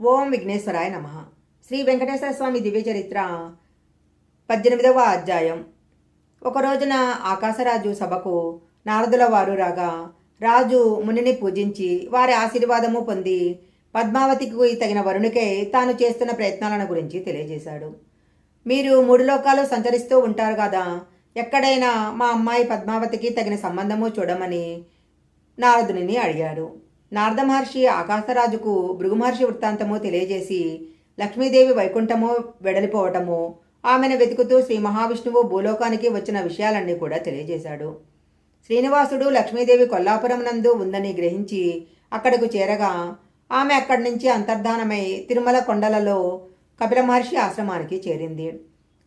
ఓం విఘ్నేశ్వరాయ నమ. శ్రీ వెంకటేశ్వర స్వామి దివ్య చరిత్ర పద్దెనిమిదవ అధ్యాయం. ఒక రోజున ఆకాశరాజు సభకు నారదుల వారు రాగా రాజు మునిని పూజించి వారి ఆశీర్వాదము పొంది పద్మావతికి తగిన వరునికై తాను చేస్తున్న ప్రయత్నాలను గురించి తెలియజేశాడు. మీరు మూడు లోకాలు సంచరిస్తూ ఉంటారు కదా ఎక్కడైనా మా అమ్మాయి పద్మావతికి తగిన సంబంధము చూడమని నారదుని అడిగాడు. నారద మహర్షి ఆకాశరాజుకు భృగుమహర్షి వృత్తాంతము తెలియజేసి లక్ష్మీదేవి వైకుంఠము వెడలిపోవటము ఆమెను వెతుకుతూ శ్రీ మహావిష్ణువు భూలోకానికి వచ్చిన విషయాలన్నీ కూడా తెలియజేశాడు. శ్రీనివాసుడు లక్ష్మీదేవి కొల్లాపురం నందు ఉందని గ్రహించి అక్కడకు చేరగా ఆమె అక్కడి నుంచి అంతర్ధానమై తిరుమల కొండలలో కపిల మహర్షి ఆశ్రమానికి చేరింది.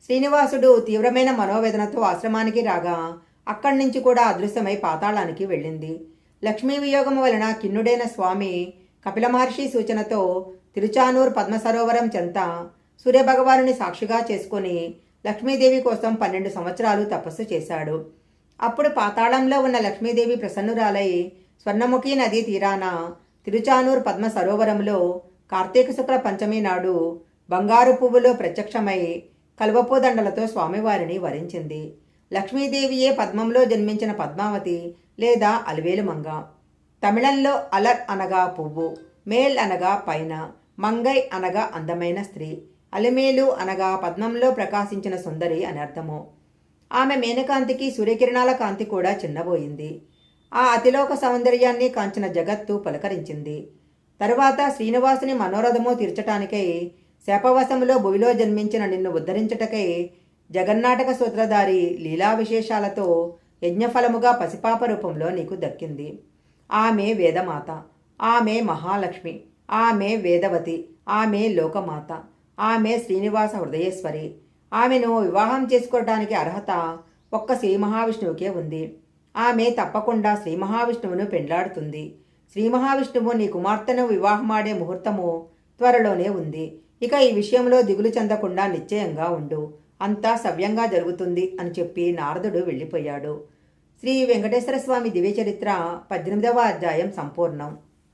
శ్రీనివాసుడు తీవ్రమైన మనోవేదనతో ఆశ్రమానికి రాగా అక్కడి నుంచి కూడా అదృశ్యమై పాతాళానికి వెళ్ళింది. లక్ష్మీ వియోగము వలన కిన్నుడైన స్వామి కపిల మహర్షి సూచనతో తిరుచానూర్ పద్మసరోవరం చెంత సూర్యభగవానుని సాక్షిగా చేసుకొని లక్ష్మీదేవి కోసం పన్నెండు సంవత్సరాలు తపస్సు చేశాడు. అప్పుడు పాతాళంలో ఉన్న లక్ష్మీదేవి ప్రసన్నురాలై స్వర్ణముఖి నదీ తీరాన తిరుచానూర్ పద్మ సరోవరంలో కార్తీక శుక్ల పంచమి నాడు బంగారు పువ్వులో ప్రత్యక్షమై కల్వపూదండలతో స్వామివారిని వరించింది. లక్ష్మీదేవియే పద్మంలో జన్మించిన పద్మావతి లేదా అలివేలు మంగ. తమిళంలో అలర్ అనగా పువ్వు మేల్ అనగా పైన మంగై అనగా అందమైన స్త్రీ అలిమేలు అనగా పద్మంలో ప్రకాశించిన సుందరి అని అర్థము. ఆమె మేనకాంతికి సూర్యకిరణాల కాంతి కూడా చిన్నబోయింది. ఆ అతిలోక సౌందర్యాన్ని కాంచిన జగత్తు పలకరించింది. తరువాత శ్రీనివాసుని మనోరథము తీర్చటానికై శాపవశములో భువిలో జన్మించిన నిన్ను ఉద్ధరించటకై జగన్నాటక సూత్రధారి లీలా విశేషాలతో యజ్ఞఫలముగా పసిపాప రూపంలో నీకు దక్కింది. ఆమె వేదమాత ఆమె మహాలక్ష్మి ఆమె వేదవతి ఆమె లోకమాత ఆమె శ్రీనివాస హృదయేశ్వరి. ఆమెను వివాహం చేసుకోవడానికి అర్హత ఒక్క శ్రీ మహావిష్ణువుకే ఉంది. ఆమె తప్పకుండా శ్రీ మహావిష్ణువును పెండ్లాడుతుంది. శ్రీ మహావిష్ణువు నీ కుమార్తెను వివాహమాడే ముహూర్తము త్వరలోనే ఉంది. ఇక ఈ విషయంలో దిగులు చెందకుండా నిశ్చయంగా ఉండు. అంతా సవ్యంగా జరుగుతుంది అని చెప్పి నారదుడు వెళ్ళిపోయాడు. శ్రీ వెంకటేశ్వర స్వామి దివ్య చరిత్ర పద్దెనిమిదవ అధ్యాయం సంపూర్ణం.